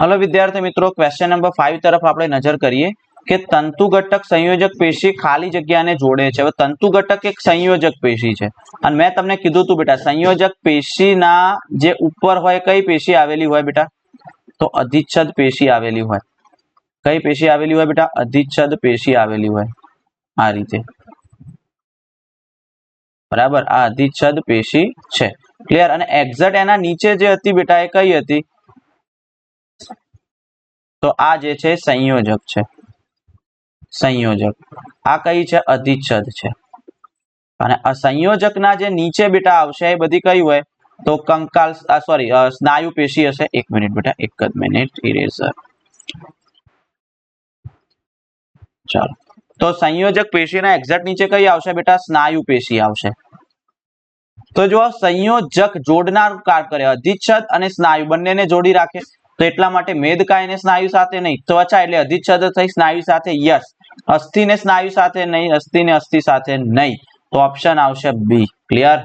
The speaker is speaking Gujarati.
હલો વિદ્યાર્થી મિત્રો ક્વેશ્ચન નંબર ફાઈવ તરફ આપણે નજર કરીએ કે તંતુ ઘટક સંયોજક પેશી ખાલી જગ્યાને જોડે છે. હવે તંતુ ઘટક એક સંયોજક પેશી છે. અને મેં તમને કીધું તું બેટા, સંયોજક પેશીના જે ઉપર હોય કઈ પેશી આવેલી હોય બેટા? તો અધિચ્છદ પેશી આવેલી હોય. કઈ પેશી આવેલી હોય બેટા? અધિચ્છદ પેશી આવેલી હોય. આ રીતે. બરાબર? આ અધિચ્છદ પેશી છે. ક્લિયર અને એક્ઝેક્ટ એના નીચે જે હતી બેટા એ કઈ હતી? તો આ જે છે, સંયોજક છે. સંયોજક. આ કઈ છે? અધિચ્છદ છે. અને આ સંયોજકના જે નીચે બેટા આવશે, એ બધી કઈ હોય? તો કંકાલ સોરી સ્નાયુ પેશી હશે. એક મિનિટ બેટા, એક જ મિનિટ ઇરેઝર ચાલો. તો સંયોજક પેશીના એક્ઝેક્ટ નીચે કઈ આવશે બેટા? સ્નાયુ પેશી આવશે. તો જો સંયોજક જોડનાર કાર કરે. અધિચ્છદ અને સ્નાયુ બંનેને જોડી રાખે. તો એટલા માટે મેદકાયને સ્નાયુ સાથે નહીં, ત્વચા એટલે અધિચ્છદ થઈ સ્નાયુ સાથે યસ અસ્થિને સ્નાયુ સાથે નહીં, અસ્થિને અસ્થિ સાથે નહીં. તો ઓપ્શન આવશે બી ક્લિયર